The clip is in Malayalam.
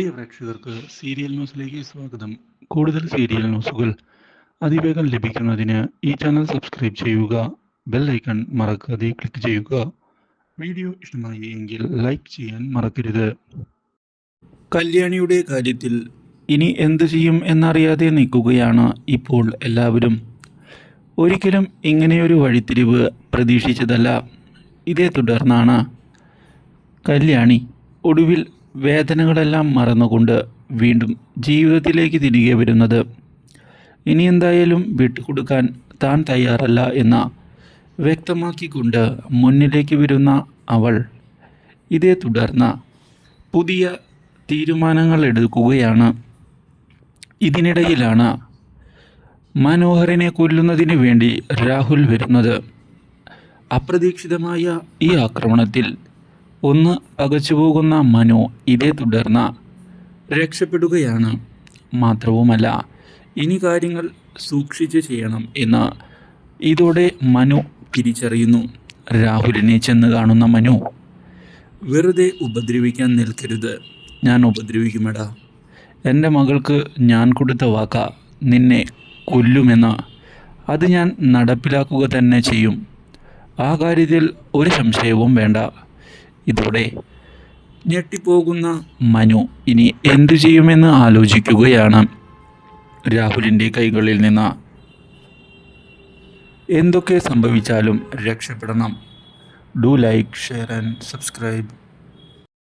പ്രിയ പ്രേക്ഷകർക്ക് സീരിയൽ ന്യൂസിലേക്ക് സ്വാഗതം. കൂടുതൽ സീരിയൽ ന്യൂസുകൾ അതിവേഗം ലഭിക്കുന്നതിന് ഈ ചാനൽ സബ്സ്ക്രൈബ് ചെയ്യുക ബെൽ ഐക്കൺ മറക്കാതെ ക്ലിക്ക് ചെയ്യുക. വീഡിയോ ഇഷ്ടമായി എങ്കിൽ ലൈക്ക് ചെയ്യാൻ മറക്കരുത്. കല്യാണിയുടെ കാര്യത്തിൽ ഇനി എന്ത് ചെയ്യും എന്നറിയാതെ നിൽക്കുകയാണ് ഇപ്പോൾ എല്ലാവരും. ഒരിക്കലും ഇങ്ങനെയൊരു വഴിത്തിരിവ് പ്രതീക്ഷിച്ചതല്ല. ഇതേ തുടർന്നാണ്. കല്യാണി ഒടുവിൽ വേദനകളെല്ലാം മറന്നുകൊണ്ട് വീണ്ടും ജീവിതത്തിലേക്ക് തിരികെ വരുന്നത്. ഇനി എന്തായാലും വിട്ടുകൊടുക്കാൻ താൻ തയ്യാറല്ല എന്ന വ്യക്തമാക്കിക്കൊണ്ട് മുന്നിലേക്ക് വരുന്ന അവൾ ഇതേ തുടർന്ന് പുതിയ തീരുമാനങ്ങൾ എടുക്കുകയാണ്. ഇതിനിടയിലാണ് മനോഹരനെ കൊല്ലുന്നതിന് വേണ്ടി രാഹുൽ വരുന്നത്. അപ്രതീക്ഷിതമായ ഈ ആക്രമണത്തിൽ ഒന്ന് പകച്ചുപോകുന്ന മനു ഇതേ തുടർന്ന് രക്ഷപ്പെടുകയാണ്. മാത്രവുമല്ല ഇനി കാര്യങ്ങൾ സൂക്ഷിച്ച് ചെയ്യണം എന്ന് ഇതോടെ മനു തിരിച്ചറിയുന്നു. രാഹുലിനെ ചെന്ന് കാണുന്ന മനു വെറുതെ ഉപദ്രവിക്കാൻ നിൽക്കരുത്. ഞാൻ ഉപദ്രവിക്കുമെടാ. എന്റെ മകൾക്ക് ഞാൻ കൊടുത്ത വാക്ക നിന്നെ കൊല്ലുമെന്ന് അത് ഞാൻ നടപ്പിലാക്കുക തന്നെ ചെയ്യും. ആ കാര്യത്തിൽ ഒരു സംശയവും വേണ്ട. ഇതോടെ ഞെട്ടിപ്പോകുന്ന മനു ഇനി എന്തു ചെയ്യുമെന്ന് ആലോചിക്കുകയാണ്. രാഹുലിന്റെ കൈകളിൽ നിന്ന് എന്തൊക്കെ സംഭവിച്ചാലും രക്ഷപ്പെടണം. Do like share and subscribe